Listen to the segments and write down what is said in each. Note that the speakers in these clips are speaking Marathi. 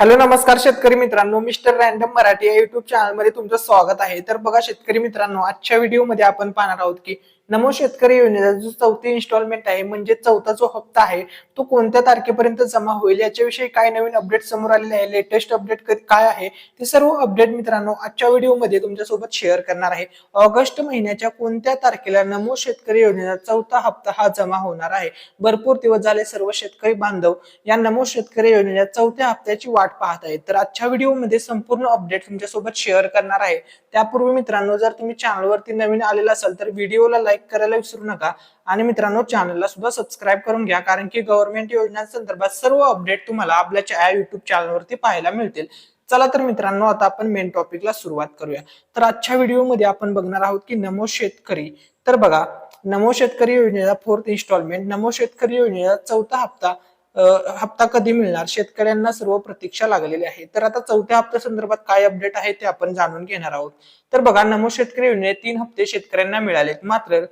हॅलो नमस्कार शेतकरी मित्रांनो. मिस्टर रॅन्डम मराठी या युट्यूब चॅनलमध्ये तुमचं स्वागत आहे. तर बघा शेतकरी मित्रांनो आजच्या व्हिडिओमध्ये आपण पाहणार आहोत की नमो शेतकरी योजनेचा जो चौथी इन्स्टॉलमेंट आहे म्हणजे चौथा जो हप्ता आहे तो कोणत्या तारखेपर्यंत जमा होईल? याच्याविषयी काय नवीन अपडेट समोर आलेले आहे? लेटेस्ट अपडेट काय आहे? ते सर्व अपडेट मित्रांनो आजच्या व्हिडिओमध्ये तुमच्यासोबत शेअर करणार आहे. ऑगस्ट महिन्याच्या कोणत्या तारखेला नमो शेतकरी योजनेचा चौथा हप्ता हा जमा होणार आहे? भरपूर दिवस झाले सर्व शेतकरी बांधव या नमो शेतकरी योजनेच्या चौथ्या हप्त्याची वाट पाहत आहेत. तर आजच्या व्हिडिओमध्ये संपूर्ण अपडेट तुमच्यासोबत शेअर करणार आहे. त्यापूर्वी मित्रांनो जर तुम्ही चॅनलवरती नवीन आलेला असाल तर व्हिडिओला लाईक करायला विसरू नका. आणि मित्रांनो चॅनलला सुद्धा सबस्क्राईब करून घ्या कारण की गव्हर्नमेंट योजनांसंदर्भात सर्व अपडेट तुम्हाला आपल्या युट्यूब चॅनलवरती पाहायला मिळतील. चला तर मित्रांनो आता आपण मेन टॉपिकला सुरुवात करूया. तर आजच्या व्हिडिओमध्ये आपण बघणार आहोत की नमो शेतकरी. तर बघा नमो शेतकरी योजनेचा फोर्थ इन्स्टॉलमेंट नमो शेतकरी योजनेचा चौथा हप्ता हप्ता कधी मिळणार? शेतकऱ्यांना सर्व प्रतीक्षा लागलेली आहे. तर आता चौथ्या हप्त्या संदर्भात काय अपडेट आहे ते आपण जाणून घेणार आहोत. तर बघा नमो शेतकरी योजनेत तीन हप्ते शेतकऱ्यांना मिळालेत. मात्र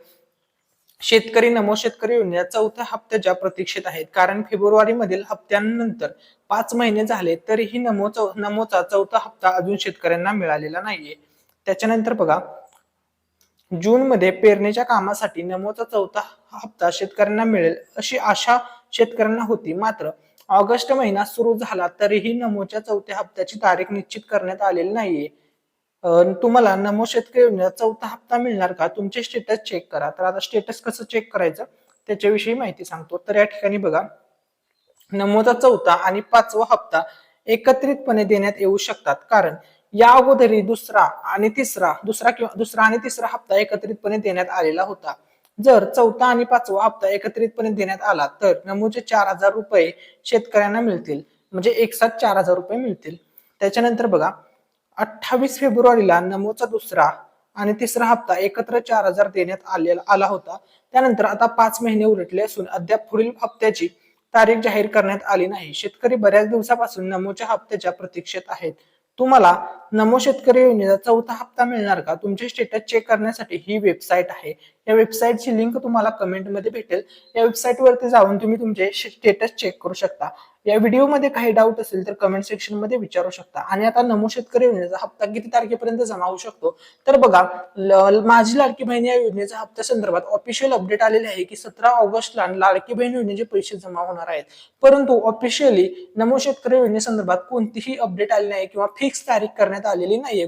शेतकरी नमो शेतकरी योजनेत चौथ्या हप्त्याच्या प्रतीक्षेत आहेत कारण फेब्रुवारी मधील हप्त्यानंतर पाच महिने झाले तरीही नमो चौ नमोचा चौथा हप्ता अजून शेतकऱ्यांना मिळालेला नाहीये. त्याच्यानंतर बघा जून मध्ये पेरणीच्या कामासाठी नमोचा चौथा हप्ता शेतकऱ्यांना मिळेल अशी आशा शेतकऱ्यांना होती. मात्र ऑगस्ट महिना सुरू झाला तरीही नमोच्या चौथ्या हप्त्याची तारीख निश्चित करण्यात आलेली नाहीये. तुम्हाला नमो शेतकरी योजना चौथा हप्ता मिळणार का? तुमचे स्टेटस चेक करा. तर आता स्टेटस कसं चेक करायचं? त्याच्याविषयी माहिती सांगतो. तर या ठिकाणी बघा. नमोचा चौथा आणि पाचवा हप्ता एकत्रितपणे देण्यात येऊ शकतात. कारण या अगोदरी दुसरा आणि तिसरा दुसरा किंवा दुसरा आणि तिसरा हप्ता एकत्रितपणे देण्यात आलेला होता. जर चौथा आणि पाचवा हप्ता एकत्रितपणे देण्यात आला तर नमूचे चार हजार रुपये शेतकऱ्यांना मिळतील. म्हणजे एकसाथ चार हजार रुपये मिळतील. त्याच्यानंतर बघा अठ्ठावीस फेब्रुवारीला नमोचा दुसरा आणि तिसरा हप्ता एकत्र चार हजार देण्यात आलेला आला होता. त्यानंतर आता पाच महिने उलटले असून अद्याप पुढील हप्त्याची तारीख जाहीर करण्यात आली नाही. शेतकरी बऱ्याच दिवसापासून नमोच्या हप्त्याच्या प्रतीक्षेत आहेत. तुम्हाला नमो शेतकरी योजनेचा चौथा हप्ता मिळणार का? तुमचे स्टेटस चेक करण्यासाठी ही वेबसाईट आहे. या वेबसाईटची लिंक तुम्हाला कमेंटमध्ये भेटेल. या वेबसाईट वरती जाऊन तुम्ही तुमचे स्टेटस चेक करू शकता. या व्हिडिओमध्ये काही डाऊट असेल तर कमेंट सेक्शनमध्ये विचारू शकता. आणि आता नमो शेतकरी योजनेचा हप्ता किती तारखेपर्यंत जमा होऊ शकतो? तर बघा माझी लाडकी बहीण या योजनेचा हप्त्या संदर्भात ऑफिशियल अपडेट आलेले आहे की सतरा ऑगस्टला लाडकी बहीण योजनेचे पैसे जमा होणार आहेत. परंतु ऑफिशियली नमो शेतकरी योजनेसंदर्भात कोणतीही अपडेट आली नाही किंवा फिक्स तारीख करण्यात आलेली नाहीये.